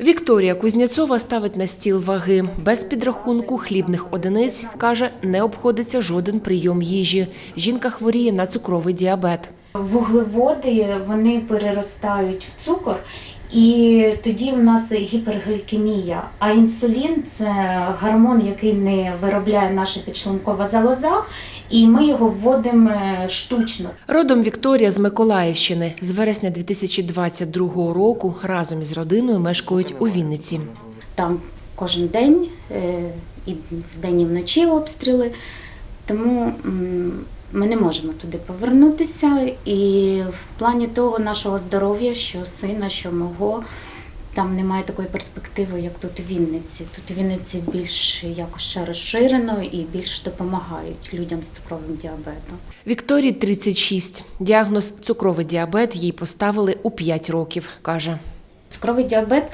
Вікторія Кузнєцова ставить на стіл ваги. Без підрахунку хлібних одиниць, каже, не обходиться жоден прийом їжі. Жінка хворіє на цукровий діабет. Вуглеводи вони переростають в цукор, і тоді в нас гіперглікемія. А інсулін це гормон, який не виробляє наша підшлункова залоза, і ми його вводимо е, штучно. Родом Вікторія з Миколаївщини. З вересня 2022 року разом із родиною мешкають у Вінниці. Там кожен день, е, і вдень і вночі обстріли. Тому ми не можемо туди повернутися. І в плані того нашого здоров'я, що сина, що мого, там немає такої перспективи, як тут у Вінниці. Тут у Вінниці більш якось ще розширено і більш допомагають людям з цукровим діабетом. Вікторії 36. Діагноз цукровий діабет їй поставили у 5 років, каже. Цукровий діабет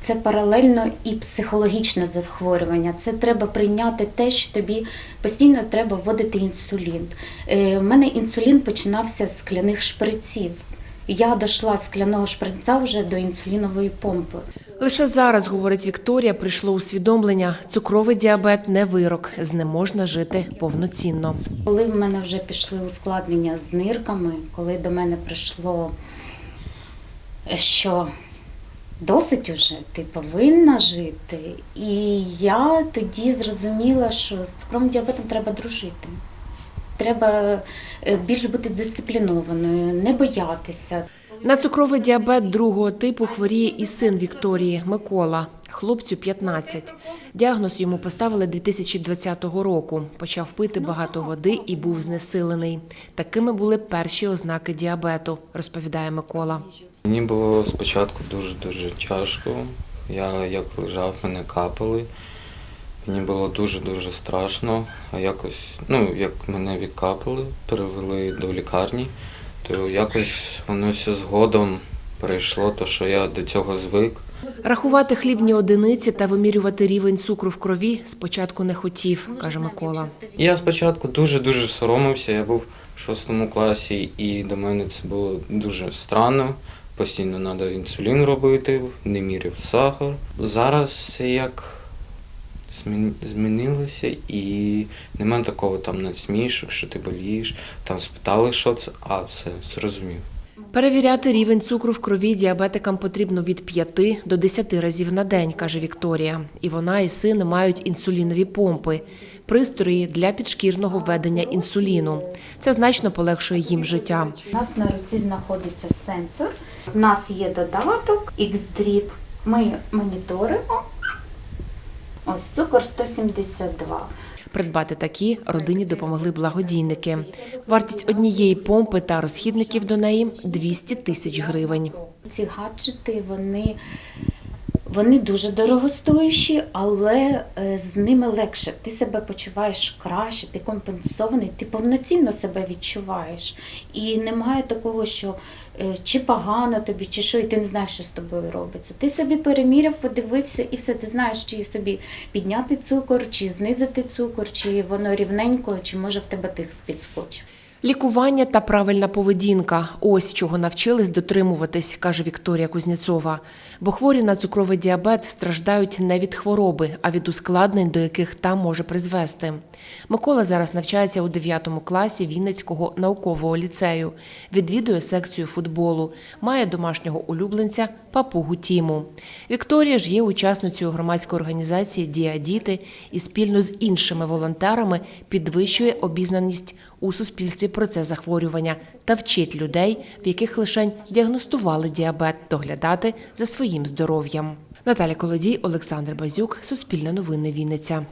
це паралельно і психологічне захворювання. Це треба прийняти те, що тобі постійно треба вводити інсулін. Е, У мене інсулін починався з скляних шприців. Я дійшла з скляного шприця вже до інсулінової помпи. Лише зараз, говорить Вікторія, прийшло усвідомлення. Цукровий діабет не вирок, з ним можна жити повноцінно. Коли в мене вже пішли ускладнення з нирками, коли до мене прийшло, що досить уже, ти повинна жити. І я тоді зрозуміла, що з цукровим діабетом треба дружити. Треба е, більш бути дисциплінованою, не боятися. На цукровий діабет другого типу хворіє і син Вікторії Микола. Хлопцю 15. Діагноз йому поставили 2020 року. Почав пити багато води і був знесилений. Такими були перші ознаки діабету, розповідає Микола. Мені було спочатку дуже-дуже тяжко. Я як лежав, мене капали. Мені було дуже-дуже страшно. А якось, ну, як мене відкапали, перевели до лікарні, то якось воно все згодом перейшло, то що я до цього звик. Рахувати хлібні одиниці та вимірювати рівень цукру в крові спочатку не хотів, каже Микола. Я спочатку дуже-дуже соромився. Я був в шостому класі, і до мене це було дуже странно. Постійно треба інсулін робити, не міряв сахар. Зараз все як змінилося, і немає такого там надсмішок, що ти болієш. Там спитали, що це, а все, зрозумів. Перевіряти рівень цукру в крові діабетикам потрібно від 5 до 10 разів на день, каже Вікторія. І вона і син мають інсулінові помпи, пристрої для підшкірного введення інсуліну. Це значно полегшує їм життя. У нас на руці знаходиться сенсор. У нас є додаток X-Drip. Ми моніторимо. Ось цукор 172. Придбати такі родині допомогли благодійники. Вартість однієї помпи та розхідників до неї 200 тисяч гривень. Ці гаджети вони, вони дуже дорогостоящі, але е, з ними легше. Ти себе почуваєш краще, ти компенсований, ти повноцінно себе відчуваєш. І немає такого, що е, чи погано тобі, чи що, і ти не знаєш, що з тобою робиться. Ти собі переміряв, подивився, і все, ти знаєш, чи собі підняти цукор, чи знизити цукор, чи воно рівненько, чи може в тебе тиск підскочив. Лікування та правильна поведінка ось чого навчились дотримуватись, каже Вікторія Кузнєцова. Бо хворі на цукровий діабет страждають не від хвороби, а від ускладнень, до яких там може призвести. Микола зараз навчається у 9 класі Вінницького наукового ліцею, відвідує секцію футболу, має домашнього улюбленця папугу Тіму. Вікторія ж є учасницею громадської організації Дія діти і спільно з іншими волонтерами підвищує обізнаність у суспільстві про це захворювання та вчить людей, в яких лишень діагностували діабет, доглядати за своїм здоров'ям. Наталя Колодій, Олександр Базюк, Суспільне новини Вінниця.